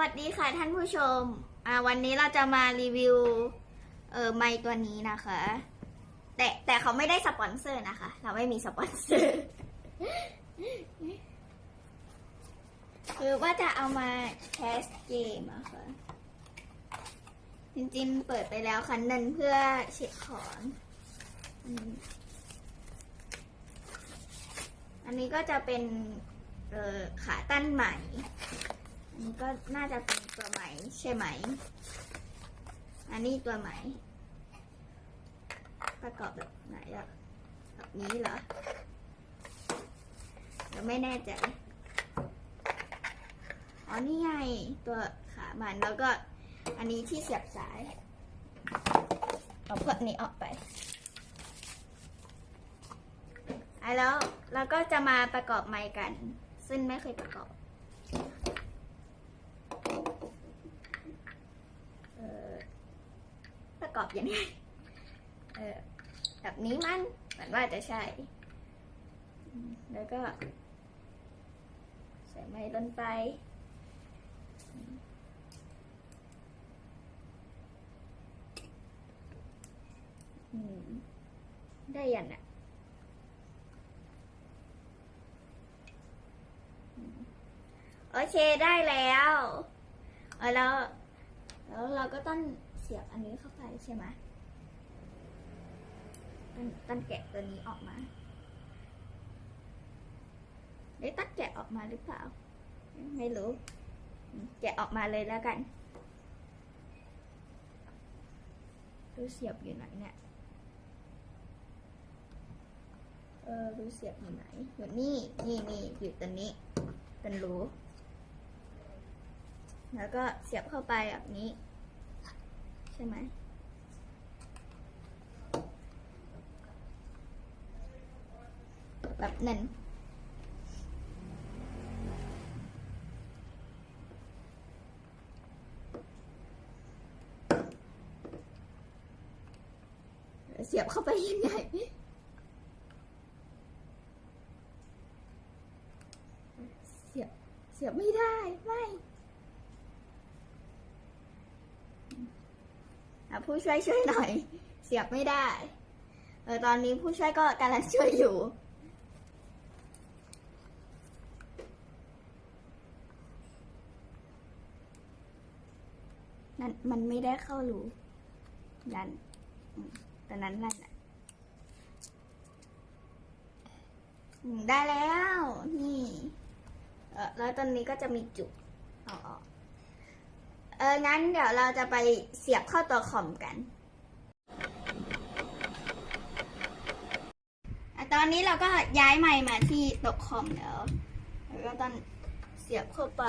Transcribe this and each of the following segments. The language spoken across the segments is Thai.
วัสดีค่ะท่านผู้ชม วันนี้เราจะมารีวิว เออไมค์ตัวนี้นะคะ แต่แต่เขาไม่ได้สปอนเซอร์นะคะ เราไม่มีสปอนเซอร์ คือว่าจะเอามาแคสเกมอะค่ะ จริงๆ เปิดไปแล้วคันนึงเพื่อเช็คของอันนี้ก็จะเป็น เออขาตั้นใหม่ นนี้ก็น่าจะเป็นตัวใหม่ใช่ไหม อันนี้ตัวใหม่ประกอบแบบไหนอะแบบนี้เหรอเราไม่แน่ใจ อ๋อ นี่ไงตัวขามันแล้วก็อันนี้ที่เสียบสาย เอาพวกนี้ออกไปอะแล้วเราก็จะมาประกอบไมค์กัน ซึ่งไม่เคยประกอบ เอ่อ ประกอบยังไงแบบนี้มันเหมือนว่าจะใช่ แล้วก็ ใส่ไม้ลงไปได้ยังอะโอเคได้แล้ว แล้ว แล้วเราก็ต้องเสียบอันนี้เข้าไปใช่ไหมต้องต้งแกะตัวนี้ออกมา ได้ตัดแกะออกมาหรือเปล่า ไม่รู้ แกะออกมาเลยแล้วกันดูเสียบอยู่ไหนเนี่ย เออดูเสียบอยู่ไหน อยู่นี่ นี่นี่อยู่ตัวนี้เป็นรู แล้วก็เสียบเข้าไปแบบนี้ ใช่ไหมแบบนั้นเสียบเข้าไปยังไงเสียบ เสียบไม่ได้ ไม่อะ ผู้ช่วยช่วยหน่อย เสียบไม่ได้เออตอนนี้ผู้ช่วยก็กำลังช่วยอยู่ นั่นมันไม่ได้เข้ารูดันอืมตอนนั้นนั่นน่ะได้แล้ว นี่ เออแล้วตอนนี้ก็จะมีจุกเอาออก เออ งั้นเดี๋ยวเราจะไปเสียบเข้าตัวคอมกันอตอนนี้เราก็ย้ายไมค์มาที่โต๊ะคอมแล้วแล้วก็ตองเสียบเข้าไป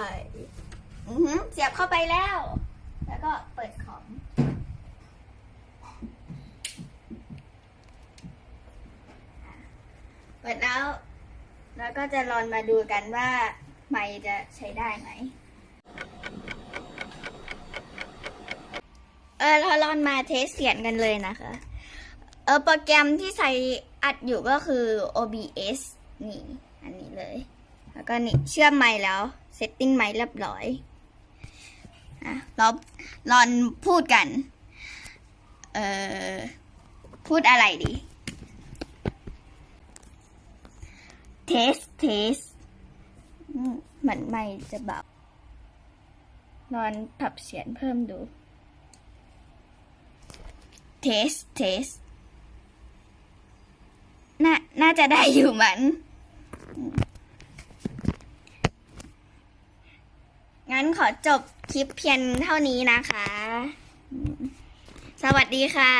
อือหือเสียบเข้าไปแล้ว แล้วก็เปิดคอม เปิดแล้ว แล้วก็จะลองมาดูกันว่าไมค์จะใช้ได้ไหม เออเราลองมาเทสเสียงกันเลยนะคะ เออโปรแกรมที่ใช้อัดอยู่ก็คือ OBS นี่ อันนี้เลย แล้วก็นี่เชื่อมไมค์แล้ว เซตติ้งไมค์เรียบร้อยอะเราลองพูดกัน เออพูดอะไรดี เทส เทสเหมือนไม่จะเบาลองปรับเสียงเพิ่มดู เทสเทสน่าน่าจะได้อยู่มันอืมงั้นขอจบคลิปเพียงเท่านี้นะคะ สวัสดีค่ะ